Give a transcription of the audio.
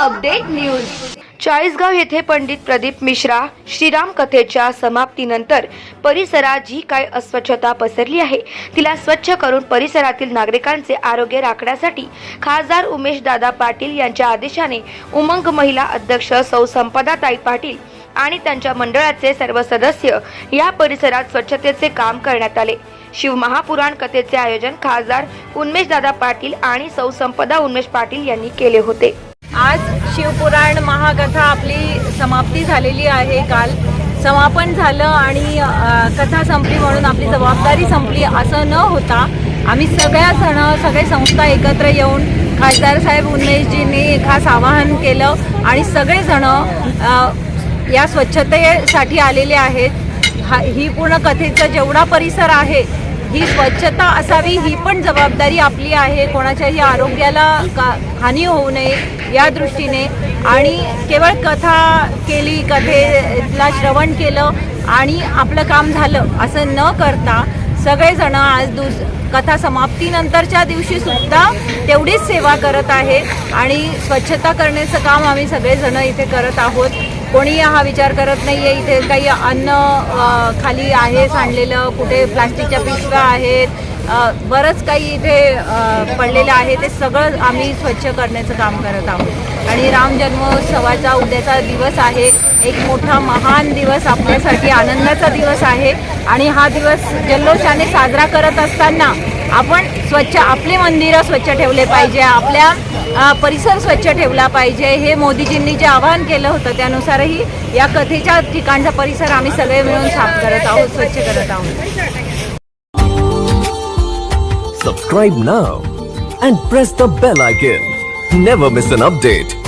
Update news. Chalisgaon येथे पंडित प्रदीप मिश्रा श्रीराम कथेच्या समाप्तीनंतर परिसरात जी काय अस्वच्छता पसरली आहे तिला स्वच्छ करून परिसरातील नागरिकांचे आरोग्य राखण्यासाठी खासदार उमेश दादा पाटील यांच्या आदेशाने उमंग महिला अध्यक्ष सौ संपदाताई पाटील आणि त्यांच्या मंडळाचे सर्व सदस्य या परिसरात स्वच्छतेचे काम करण्यात आले. शिवमहापुराण कथेचे आयोजन खासदार उन्मेश दादा पाटील आणि सौ संपदा उन्मेश पाटील यांनी केले होते. आज शिवपुराण महाकथा आपली समाप्ती झालेली आहे. काल समापन झालं आणि कथा संपली म्हणून आपली जबाबदारी संपली असं न होता आम्ही सगळ्या सण सगळे संस्था एकत्र येऊन खासदार साहेब उन्मेशजींनी खास आवाहन केलं आणि सगळेजण या स्वच्छतेसाठी आलेले आहेत. हा ही पूर्ण कथेचा जेवढा परिसर आहे ही स्वच्छता असावी ही पण जबाबदारी आपली आहे. कोणाच्याही आरोग्याला का हानी होऊ नये या दृष्टीने. आणि केवळ कथा केली कथेला श्रवण केलं आणि आपलं काम झालं असं न करता सगळेजण आज दुस कथा समाप्तीनंतरच्या दिवशी सुद्धा तेवढीच सेवा करत आहे आणि स्वच्छता करण्याचं काम आम्ही सगळेजण इथे करत आहोत. कोणी हा विचार करत नाही आहे इथे काही अन्न खाली आहे सांडलेलं कुठे प्लास्टिकच्या पिशव्या आहेत. बरंच काही इथे पडलेलं आहे. ते सगळं आम्ही स्वच्छ करण्याचं काम करत आहोत. आणि राम जन्मोत्सवाचा उद्याचा दिवस आहे. एक मोठा महान दिवस आपल्यासाठी आनंदाचा दिवस आहे. आणि हा दिवस जल्लोषाने साजरा करत असताना आपण स्वच्छ आपली मंदिरं स्वच्छ ठेवले पाहिजे. आपल्या परिसर स्वच्छ ठेवला पाहिजे. हे मोदीजींनी जे आवाहन केलं होतं त्यानुसारही या कथेच्या ठिकाणचा परिसर आम्ही सगळे मिळून साफ करत आहोत स्वच्छ करत आहोत. Subscribe now and press the bell icon never miss an update